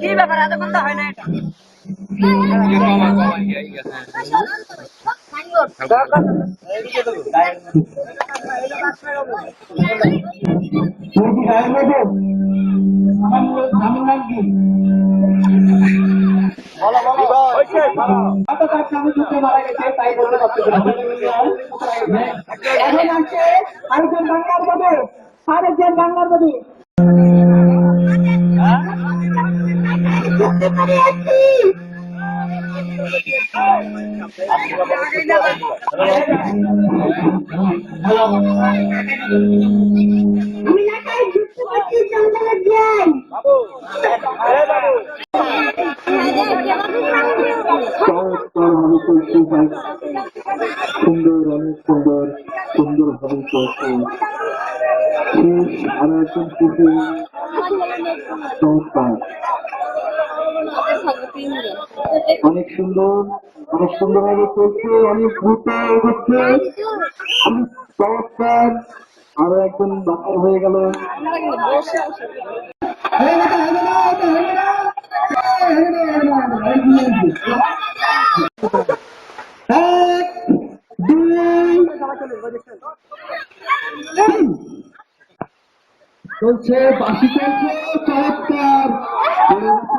কি ব্যাপার? এত ঘণ্টা হয় না এটা। আচ্ছা মারা গেছে তাই বলতে পারতেছি সুন্দর অনেক সুন্দর সুন্দরভাবে চলছে শেষ আরও একজন চমৎকার অনেক সুন্দর, অনেক সুন্দরভাবে চলছে, অনেক দ্রুত অনেক চমৎকার আরও একজন বাকার হয়ে গেল। চলছে, বাসি চলছে, চমৎকার।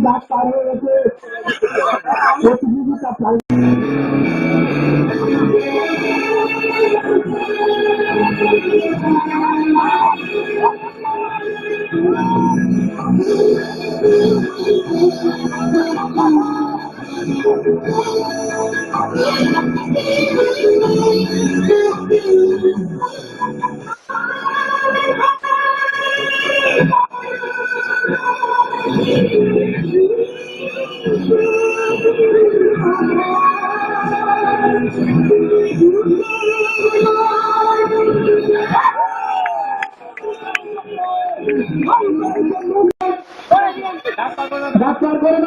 প্রতিযোগী দাগ পার হয়ে গেছে প্রতিযোগিতা চালু ডাক্তার করে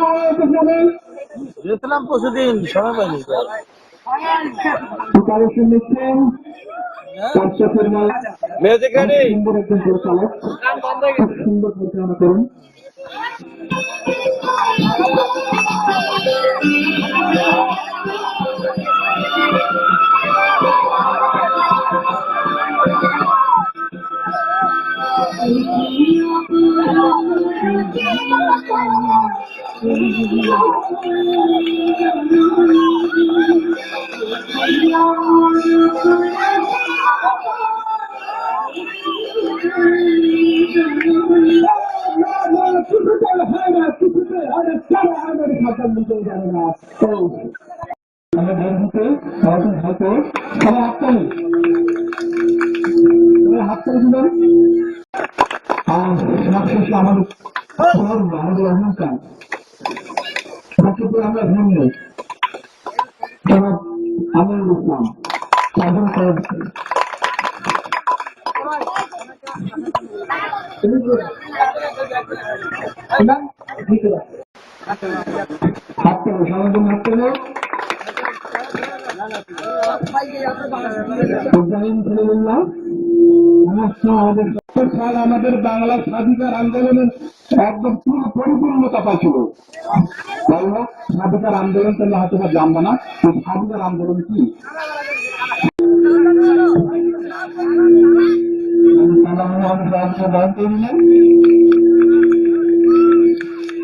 পরশুদিন সময় পাইনি প্রিপারেশন নিচ্ছেন সুন্দর পরিচালনা করুন আমাদের হাতে আমাদের হাতে সবাই হাততালি হাততালি দিলেন আর সবশেষে আমাদের অহংকার তো আমরা ইসলাম ইব্রাহিম খলিলুল্লাহ সমস্ত আমাদের সাল আমাদের বাংলা স্বাধিকার আন্দোলনের একদম পুরো পরিপূর্ণতা পাচ্ছিল হোক স্বাধিকার আন্দোলন তো হয়তো বা জানব না স্বাধিকার আন্দোলন কি?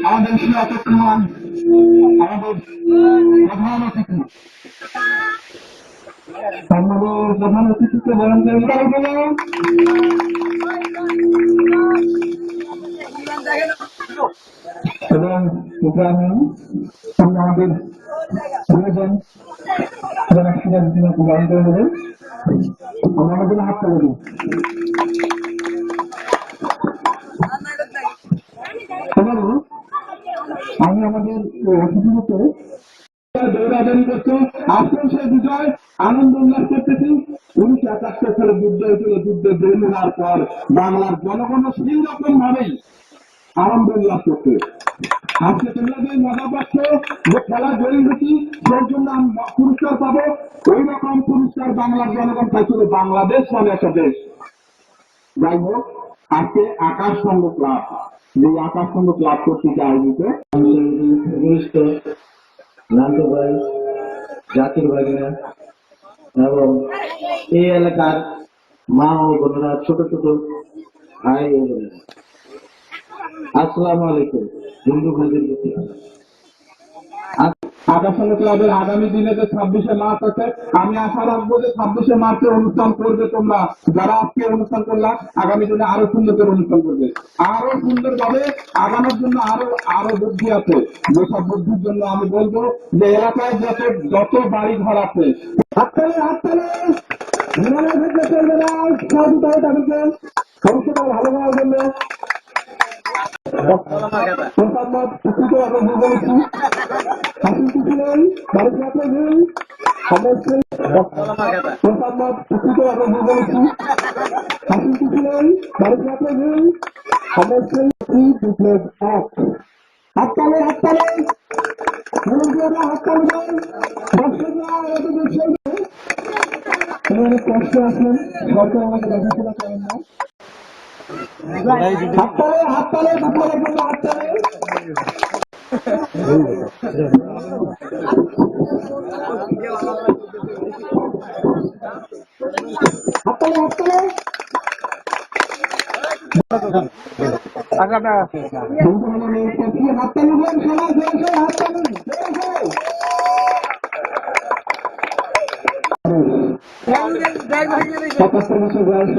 আমাদের আমাদের প্রধান অতিথি। সম্মানীয় প্রধান অতিথিকে বরণ করে। এবং আমাদের দিনে বরণ করে আমাদের হাত তালি দিই আমি আমাদের অতিথিকে দৌড়াদৌড়ি করছে। আসছেন সে বিজয় আনন্দ উল্লাস করতেছি। উনিশশো একাত্তর সালে যুদ্ধ হয়েছিল। যুদ্ধে হওয়ার পর বাংলার জনগণ সেই রকম ভাবেই আনন্দ উল্লাস আজকে মজা পাচ্ছ, যে খেলা জয়ী হয়েছি, সেই জন্য আমি পুরস্কার পাবো। ওই রকম পুরস্কার বাংলার জনগণ পাইছিল বাংলাদেশ মানে একটা দেশ। যাই হোক, আজকে আকাশ সংঘ ক্লাব। যে আকাশ সংঘ ক্লাব কর্তৃক আয়োজিত নান্ত ভাই জাতির ভাগিনা এবং এই এলাকার মা ও বোনেরা, ছোট ছোট ভাই ও বোনেরা। আসসালামু আলাইকুম হিন্দু ভাইদের আকাশাঙ্গ ক্লাবের আগামী দিনে যে ছাব্বিশে মার্চ আছে, আমি আশা রাখব যে ছাব্বিশে অনুষ্ঠান করবে তোমরা। যারা আজকে অনুষ্ঠান করলা, আগামী দিনে আরও সুন্দর করে অনুষ্ঠান করবে। আরও সুন্দর ভাবে আগানোর জন্য আরও আরও বুদ্ধি আছে। যেসব বুদ্ধির জন্য আমি বলব যে এলাকায় যত যত বাড়ি ঘর আছে, হাততালি হাততালি! বিমানের ক্ষেত্রে চলবে না, সহযোগিতা তাদেরকে। ভবিষ্যতে ভালো হওয়ার জন্য মোহাম্মদ উপকৃত ছিলেন মোহাম্মদ উপকৃত এবং বলেছি হাসিন ছিলেন হাততালে হাততালে মুরব্বীরা হাততালে দেন দর্শকরা এদিকে দেখছেন কষ্ট আছেন সরকার আমাকে দেখাশোনা করেন হাততালে হাততালে বিপ্লবের জন্য হাততালে। হাততালে হাততালে। হাততালি হাততালি দেন সবাই জোরে হাততালি জোরে জোরে সাতাত্তর বছর বয়স